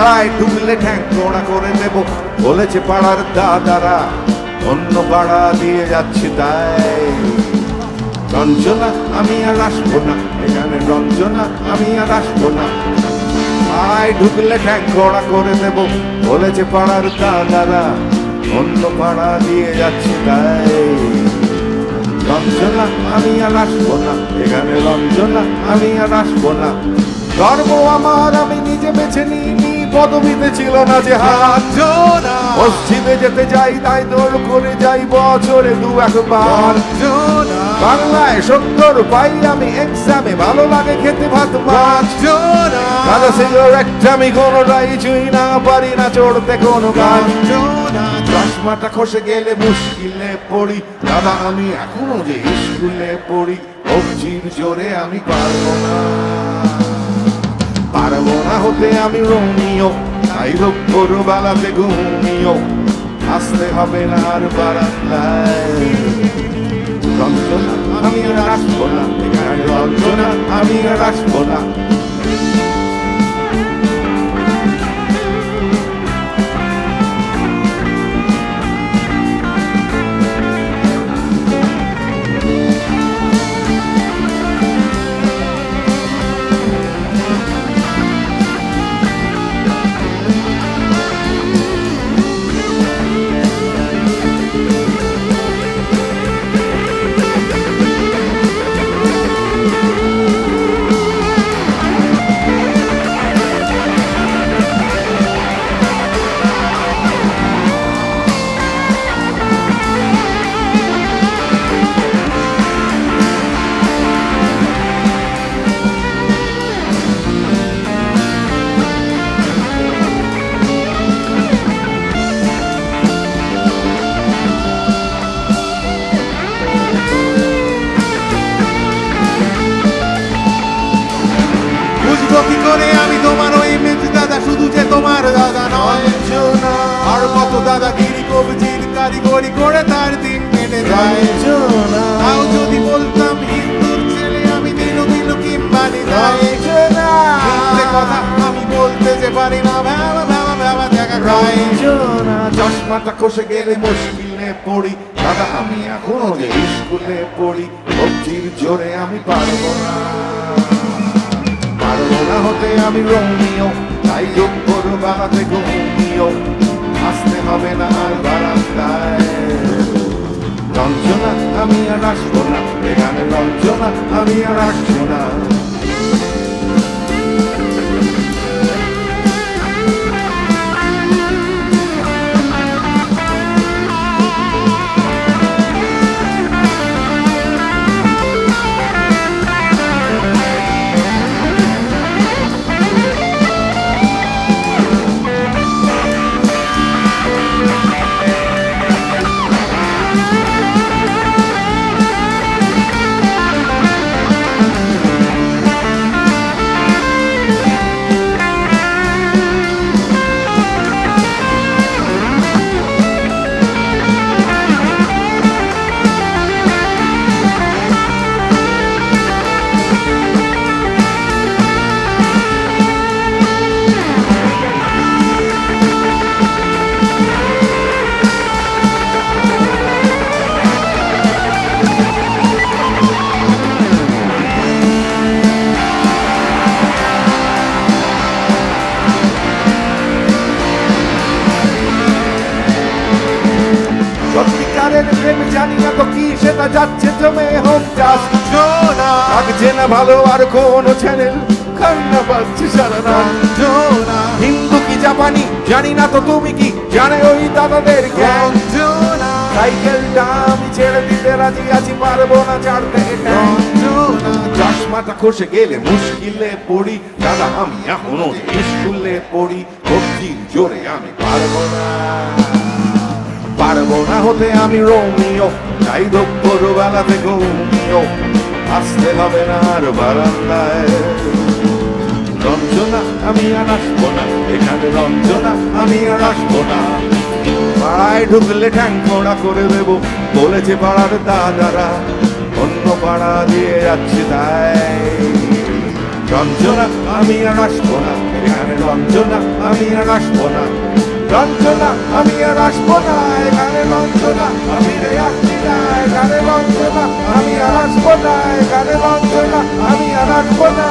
পাড়ায় ঢুকলে ঠ্যাং কোড়া করে দেব বলেছে পাড়ার দাদারা, অন্য পাড়া দিয়ে যাচ্ছি তাই। রঞ্জনা, আমি আর আসব না। এখানে রঞ্জনা, আমি আর আসব না। পাড়ায় ঢুকলে ঠ্যাং কোড়া করে দেব বলেছে পাড়ার দাদারা, অন্য পাড়া দিয়ে যাচ্ছি তাই। রঞ্জনা, আমি আর আসব না। এখানে রঞ্জনা, আমি আর আসব না। গর্ব আমার, আমি নিজে বেছে নিইনি। পদবিতে ছিল না যে হাত মসজিদে যেতে যাই তাই দৌড় করে যাই বছরে দু একবার। বাংলায় সত্তর পাই আমি এক্সামে ভালো লাগে খেতে ভাত মাছ। দাদা সিগারেট আমি কোনোটাই চুই না পারি না চড়তে কোনো গাছ জোনা চশমাটা খসে গেলে মুশকিলে পড়ি। দাদা আমি এখনও যে স্কুলে পড়ি কবজির জোরে আমি পারব না। পারব না হতে আমি রোমিও। তাই রোগ্যর বেলাতে ঘুমিও আসতে হবে না আর বারান্দায়। রঞ্জনা আমি আর আসব না আমি আর না। বুঝব কি করে আমি তোমার ওই মেজ দাদা? শুধু যে তোমার দাদা নয় আর কত দাদাগিরি কবজির কারিগরি করে তার দিন কেটে যায়। তাও যদি বলতাম হিন্দুর ছেলে আমি দিন দিন কিম্বানি কথা আমি বলতে যে পারি না ভ্যাবা ভ্যাবা ভ্যাবা দেখা খাই চশমাটা কষে গেলে মুশকিলে পড়ি। দাদা আমি এখনও যে স্কুলে পড়ি কবজির জোরে আমি পারব না। পারব না হতে আমি রোমিও। তাই যোগ্যর বাড়াতে ঘুমিও। আসতে হবে না আর বারান্দায়। রঞ্জনা, আমি আর আসব না। এখানে রঞ্জনা, আমি আর আসব না। সত্যিকারের প্রেম জানি না তো কি সেটা যাচ্ছে জমে হোক চাষ। লাগছে না ভালো আর কোনো চ্যানেল কান্না পাচ্ছে সারা রাত। হিন্দু কি জাপানি? জানি না তো তুমি কি জানে ওই দাদাদের জ্ঞান। সাইকেলটা আমি ছেড়ে দিতে রাজি আছি পারব না ছাড়তে চশমাটা খসে গেলে মুশকিলে পড়ি। দাদা আমি এখনও স্কুলে পড়ি। কবজির জোরে আমি পারব না। পারব না হতে আমি রোমিও। তাই দুপুর বেলাতে ঘুমিও। আসতে হবে না আর বারান্দায়। রঞ্জনা, আমি আর আসব না। এখানে রঞ্জনা, আমি আর আসব না। পাড়ায় ঢুকলে ঠ্যাং খোড়া করে দেব, বলেছে পাড়ার দাদারা। অন্য পাড়া দিয়ে যাচ্ছে তাই। রঞ্জনা, আমি আর আসব না। এখানে রঞ্জনা, আমি আর আসব না। রঞ্জনা আমি আর আসব না, এখানে রঞ্জনা আমি রে আসছি না, এখানে রঞ্জনা আমি আর আসব না, এখানে রঞ্জনা আমি আর আসব না।